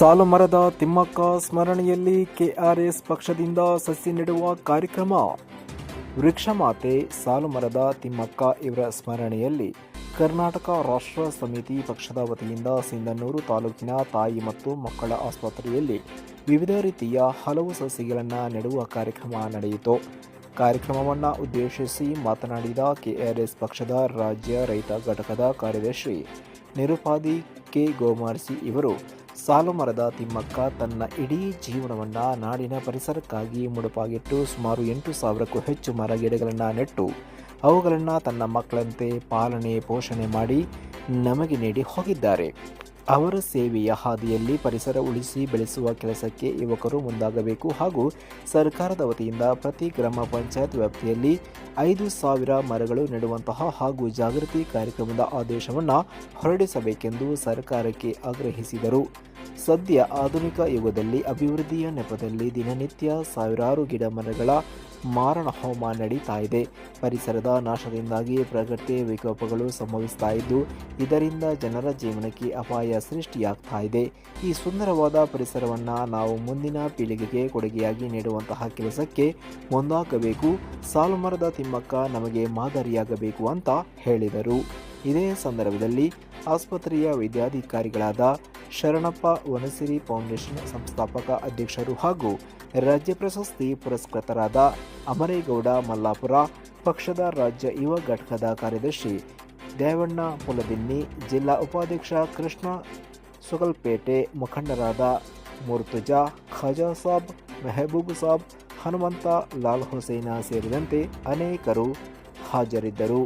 ಸಾಲುಮರದ ತಿಮ್ಮಕ್ಕ ಸ್ಮರಣೆಯಲ್ಲಿ ಕೆಆರ್ಎಸ್ ಪಕ್ಷದಿಂದ ಸಸಿ ನೆಡುವ ಕಾರ್ಯಕ್ರಮ. ವೃಕ್ಷಮಾತೆ ಸಾಲುಮರದ ತಿಮ್ಮಕ್ಕ ಇವರ ಸ್ಮರಣೆಯಲ್ಲಿ ಕರ್ನಾಟಕ ರಾಷ್ಟ್ರ ಸಮಿತಿ ಪಕ್ಷದ ವತಿಯಿಂದ ಸಿಂಧನೂರು ತಾಲೂಕಿನ ತಾಯಿ ಮತ್ತು ಮಕ್ಕಳ ಆಸ್ಪತ್ರೆಯಲ್ಲಿ ವಿವಿಧ ರೀತಿಯ ಹಲವು ಸಸಿಗಳನ್ನು ನೆಡುವ ಕಾರ್ಯಕ್ರಮ ನಡೆಯಿತು. ಕಾರ್ಯಕ್ರಮವನ್ನು ಉದ್ದೇಶಿಸಿ ಮಾತನಾಡಿದ ಕೆಆರ್ಎಸ್ ಪಕ್ಷದ ರಾಜ್ಯ ರೈತ ಘಟಕದ ಕಾರ್ಯದರ್ಶಿ ನಿರುಪಾದಿ ಕೆ ಗೋಮಾರ್ಸಿ ಇವರು ಸಾಲು ಮರದ ತಿಮ್ಮಕ್ಕ ತನ್ನ ಇಡೀ ಜೀವನವನ್ನು ನಾಡಿನ ಪರಿಸರಕ್ಕಾಗಿ ಮುಡುಪಾಗಿಟ್ಟು ಸುಮಾರು ಎಂಟು ಸಾವಿರಕ್ಕೂ ಹೆಚ್ಚು ಮರ ಗಿಡಗಳನ್ನು ನೆಟ್ಟು, ಅವುಗಳನ್ನು ತನ್ನ ಮಕ್ಕಳಂತೆ ಪಾಲನೆ, ಪೋಷಣೆ ಮಾಡಿ ನಮಗೆ ನೀಡಿ ಹೋಗಿದ್ದಾರೆ. ಅವರ ಸೇವೆಯ ಹಾದಿಯಲ್ಲಿ ಪರಿಸರ ಉಳಿಸಿ ಬೆಳೆಸುವ ಕೆಲಸಕ್ಕೆ ಯುವಕರು ಮುಂದಾಗಬೇಕು ಹಾಗೂ ಸರ್ಕಾರದ ವತಿಯಿಂದ ಪ್ರತಿ ಗ್ರಾಮ ಪಂಚಾಯತ್ ವ್ಯಾಪ್ತಿಯಲ್ಲಿ ಐದು ಸಾವಿರ ಮರಗಳು ನೆಡುವಂತಹ ಹಾಗೂ ಜಾಗೃತಿ ಕಾರ್ಯಕ್ರಮದ ಆದೇಶವನ್ನು ಹೊರಡಿಸಬೇಕೆಂದು ಸರ್ಕಾರಕ್ಕೆ ಆಗ್ರಹಿಸಿದರು. ಸದ್ಯ ಆಧುನಿಕ ಯುಗದಲ್ಲಿ ಅಭಿವೃದ್ಧಿಯ ನೆಪದಲ್ಲಿ ದಿನನಿತ್ಯ ಸಾವಿರಾರು ಗಿಡ ಮರಗಳ ಮಾರಣ ಹೋಮ ನಡೀತಾ ಇದೆ. ಪರಿಸರದ ನಾಶದಿಂದಾಗಿ ಪ್ರಕೃತಿ ವಿಕೋಪಗಳು ಸಂಭವಿಸ್ತಾ ಇದ್ದು, ಇದರಿಂದ ಜನರ ಜೀವನಕ್ಕೆ ಅಪಾಯ ಸೃಷ್ಟಿಯಾಗ್ತಾ ಇದೆ. ಈ ಸುಂದರವಾದ ಪರಿಸರವನ್ನು ನಾವು ಮುಂದಿನ ಪೀಳಿಗೆಗೆ ಕೊಡುಗೆಯಾಗಿ ನೀಡುವಂತಹ ಕೆಲಸಕ್ಕೆ ಮುಂದಾಗಬೇಕು. ಸಾಲುಮರದ ತಿಮ್ಮಕ್ಕ ನಮಗೆ ಮಾದರಿಯಾಗಬೇಕು ಅಂತ ಹೇಳಿದರು. ಇದೇ ಸಂದರ್ಭದಲ್ಲಿ ಆಸ್ಪತ್ರೆಯ ವೈದ್ಯಾಧಿಕಾರಿಗಳಾದ ಶರಣಪ್ಪ ವನಸಿರಿ ಫೌಂಡೇಶನ್ ಸಂಸ್ಥಾಪಕ ಅಧ್ಯಕ್ಷರು ಹಾಗೂ ರಾಜ್ಯ ಪ್ರಶಸ್ತಿ ಪುರಸ್ಕೃತರಾದ ಅಮರೇಗೌಡ ಮಲ್ಲಾಪುರ, ಪಕ್ಷದ ರಾಜ್ಯ ಯುವ ಘಟಕದ ಕಾರ್ಯದರ್ಶಿ ದೇವಣ್ಣ ಪುಲದಿನ್ನಿ ಜಿಲ್ಲಾ ಉಪಾಧ್ಯಕ್ಷ ಕೃಷ್ಣ ಸುಗಲ್ಪೇಟೆ, ಮುಖಂಡರಾದ ಮುರ್ತುಜಾ, ಖಾಜಾ ಸಾಬ್, ಮೆಹಬೂಬ್ ಸಾಬ್, ಹನುಮಂತ ಲಾಲ್ ಹುಸೇನ ಸೇರಿದಂತೆ ಅನೇಕರು ಹಾಜರಿದ್ದರು.